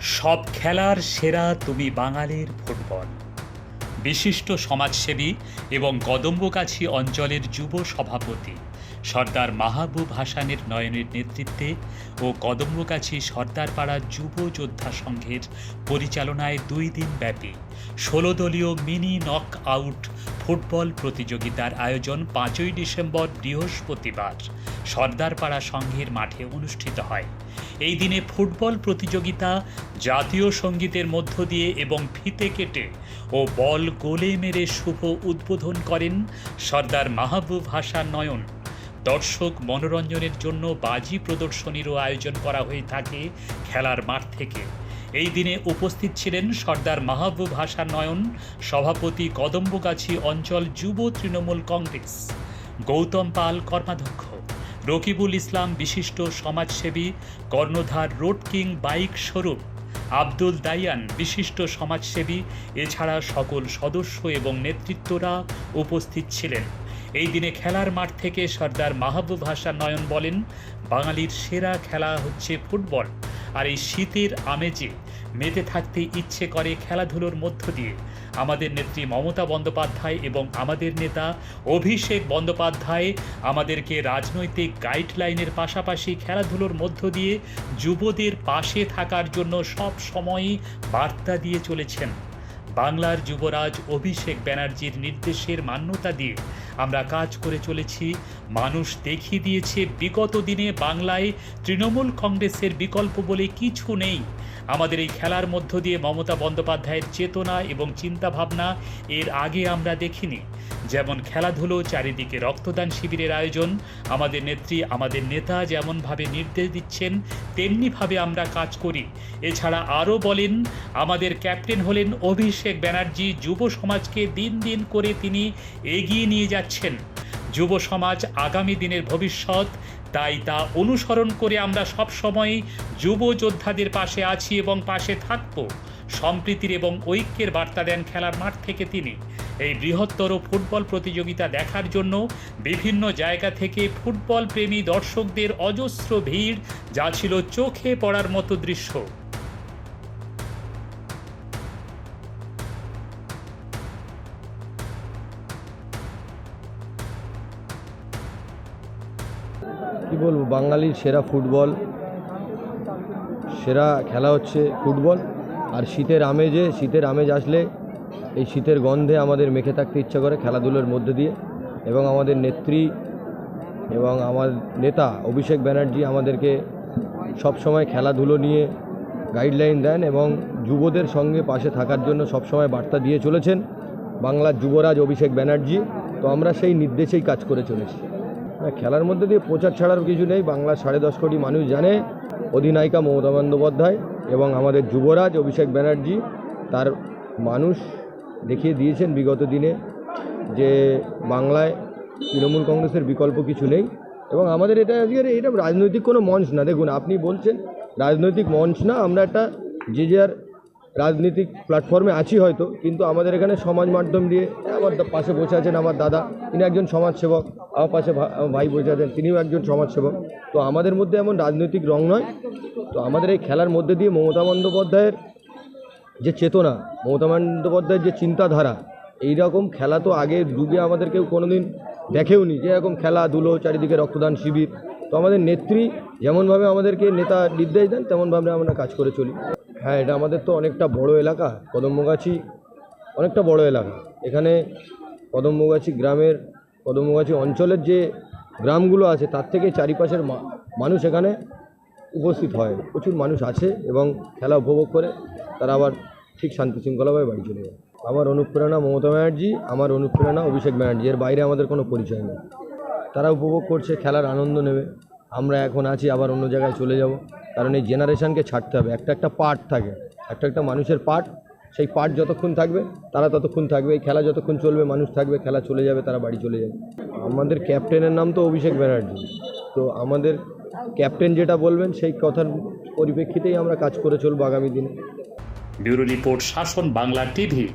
সব খেলার সেরা তুমি বাঙালির ফুটবল। বিশিষ্ট সমাজসেবী এবং কদম্বগাছি অঞ্চলের যুব সভাপতি সর্দার মাহবুব হাসানের নয়নের নেতৃত্বে ও কদম্বগাছি সর্দারপাড়া যুব যোদ্ধা সংঘের পরিচালনায় দুই দিন ব্যাপী ষোলো দলীয় মিনি নক আউট ফুটবল প্রতিযোগিতার আয়োজন পাঁচই ডিসেম্বর বৃহস্পতিবার সর্দারপাড়া সংঘের মাঠে অনুষ্ঠিত হয়। এই দিনে ফুটবল প্রতিযোগিতা, জাতীয় সঙ্গীতের মধ্য দিয়ে এবং ফিতে কেটে ও বল গোলে মেরে শুভ উদ্বোধন করেন সর্দার মাহবুব হাসান নয়ন। দর্শক মনোরঞ্জনের জন্য বাজি প্রদর্শনীরও আয়োজন করা হয়ে থাকে খেলার মাঠ থেকে। এই দিনে উপস্থিত ছিলেন সর্দার মাহবুব হাসান নয়ন, সভাপতি কদম্বগাছি অঞ্চল যুব তৃণমূল কংগ্রেস। গৌতম পাল কর্মাধ্যক্ষ। রকিবুল ইসলাম বিশিষ্ট সমাজসেবী, কর্ণধার রোড কিং বাইক স্বরূপ আব্দুল দাইয়ান বিশিষ্ট সমাজসেবী, এছাড়া সকল সদস্য এবং নেতৃত্বরা উপস্থিত ছিলেন। এই দিনে খেলার মাঠ থেকে সর্দার মাহবুব হাসান নয়ন বলেন, বাঙালির সেরা খেলা হচ্ছে ফুটবল, আর এই শীতের আমেজে মেতে থাকতে ইচ্ছে করে খেলাধুলোর মধ্য দিয়ে। আমাদের নেত্রী মমতা বন্দ্যোপাধ্যায় এবং আমাদের নেতা অভিষেক বন্দ্যোপাধ্যায় আমাদেরকে রাজনৈতিক গাইডলাইনের পাশাপাশি খেলাধুলোর মধ্য দিয়ে যুবদের পাশে থাকার জন্য সব সময়ই বার্তা দিয়ে চলেছেন। বাংলার যুবরাজ অভিষেক ব্যানার্জির নির্দেশের মান্যতা দিয়ে আমরা কাজ করে চলেছি। মানুষ দেখিয়ে দিয়েছে, বিগত দিনে বাংলায় তৃণমূল কংগ্রেসের বিকল্প বলে কিছু নেই। আমাদের এই খেলার মধ্য দিয়ে মমতা বন্দ্যোপাধ্যায়ের চেতনা এবং চিন্তাভাবনা এর আগে আমরা দেখিনি। যেমন খেলাধুলো, চারিদিকে রক্তদান শিবিরের আয়োজন, আমাদের নেত্রী, আমাদের নেতা যেমনভাবে নির্দেশ দিচ্ছেন, তেমনিভাবে আমরা কাজ করি। এছাড়া আরও বলেন, আমাদের ক্যাপ্টেন হলেন অভিষেক ব্যানার্জি, যুব সমাজকে দিন দিন করে তিনি এগিয়ে নিয়ে যাচ্ছেন। যুব সমাজ আগামী দিনের ভবিষ্যৎ, তাই তা অনুসরণ করে আমরা সবসময় যুব যোদ্ধাদের পাশে আছি এবং পাশে থাকব। সম্প্রীতির এবং ঐক্যের বার্তা দেন খেলার মাঠ থেকে তিনি। এই বৃহত্তর ফুটবল প্রতিযোগিতা দেখার জন্য বিভিন্ন জায়গা থেকে ফুটবল প্রেমী দর্শকদের অজস্র ভিড়, যা ছিল চোখে পড়ার মতো দৃশ্য। কি বলব, বাঙালির সেরা ফুটবল, সেরা খেলা হচ্ছে ফুটবল। আর শীতের আমেজে, শীতের আমেজ আসলে এই শীতের গন্ধে আমাদের মেখে থাকতে ইচ্ছা করে খেলাধুলোর মধ্যে দিয়ে। এবং আমাদের নেত্রী এবং আমার নেতা অভিষেক ব্যানার্জি আমাদেরকে সব সময় খেলাধুলো নিয়ে গাইডলাইন দেন এবং যুবদের সঙ্গে পাশে থাকার জন্য সবসময় বার্তা দিয়ে চলেছেন বাংলার যুবরাজ অভিষেক ব্যানার্জি। তো আমরা সেই নির্দেশেই কাজ করে চলেছি। খেলার মধ্যে দিয়ে প্রচার ছাড়ার কিছু নেই। বাংলার সাড়ে দশ কোটি মানুষ জানে। অধিনায়িকা মমতা বন্দ্যোপাধ্যায় এবং আমাদের যুবরাজ অভিষেক ব্যানার্জি তার মানুষ দেখিয়ে দিয়েছেন বিগত দিনে যে বাংলায় তৃণমূল কংগ্রেসের বিকল্প কিছু নেই। এবং আমাদের এটা আজকের এটা রাজনৈতিক কোনো মঞ্চ না। দেখুন, আপনি বলছেন রাজনৈতিক মঞ্চ না, আমরা একটা যে যার রাজনৈতিক প্ল্যাটফর্মে আছি হয়তো, কিন্তু আমাদের এখানে সমাজ মাধ্যম দিয়ে আমার পাশে বসে আছেন আমার দাদা, তিনি একজন সমাজসেবক। পাশে ভাই বসে আছেন, তিনিও একজন সমাজসেবক। তো আমাদের মধ্যে এমন রাজনৈতিক রং নয়। তো আমাদের এই খেলার মধ্যে দিয়ে মমতা বন্দ্যোপাধ্যায়ের যে চেতনা, মমতা বন্দ্যোপাধ্যায়ের যে চিন্তাধারা এই রকম খেলা তো আগে যুগে আমাদের কেউ কোনোদিন দেখেওনি যে এরকম খেলা খেলাধুলো চারিদিকে রক্তদান শিবির। তো আমাদের নেত্রী যেমনভাবে আমাদেরকে নেতা নির্দেশ দেন, তেমনভাবে আমরা কাজ করে চলি। হ্যাঁ এটা আমাদের তো অনেকটা বড় এলাকা, কদম্বগাছি অনেকটা বড় এলাকা। এখানে কদম্বগাছি গ্রামের কদম্বগাছি অঞ্চলের যে গ্রামগুলো আছে, তার থেকে চারিপাশের মানুষ এখানে উপস্থিত হয়। প্রচুর মানুষ আছে এবং খেলা উপভোগ করে। তারা আবার ঠিক শান্তি শৃঙ্খলাভাবে বাড়ি চলে যায়। আমার অনুপ্রেরণা মমতা ব্যানার্জি, আমার অনুপ্রেরণা অভিষেক ব্যানার্জি। এর বাইরে আমাদের কোনো পরিচয় নেই। তারা উপভোগ করছে, খেলার আনন্দ নেবে। আমরা এখন আছি, আবার অন্য জায়গায় চলে যাব। কারণ এই জেনারেশনকে ছাড়তে হবে। একটা একটা পার্ট থাকে। একটা একটা মানুষের পার্ট সেই পার্ট যতক্ষণ থাকবে, তারা ততক্ষণ থাকবে। এই খেলা যতক্ষণ চলবে, মানুষ থাকবে, খেলা চলে যাবে, তারা বাড়ি চলে যাবে। আমাদের ক্যাপ্টেনের নাম তো অভিষেক ব্যানার্জি। তো আমাদের ক্যাপ্টেন যেটা বলবেন, সেই কথার পরিপ্রেক্ষিতেই আমরা কাজ করে চলবো আগামী দিনে। ব্যুরো রিপোর্ট, শাসন বাংলা টিভি।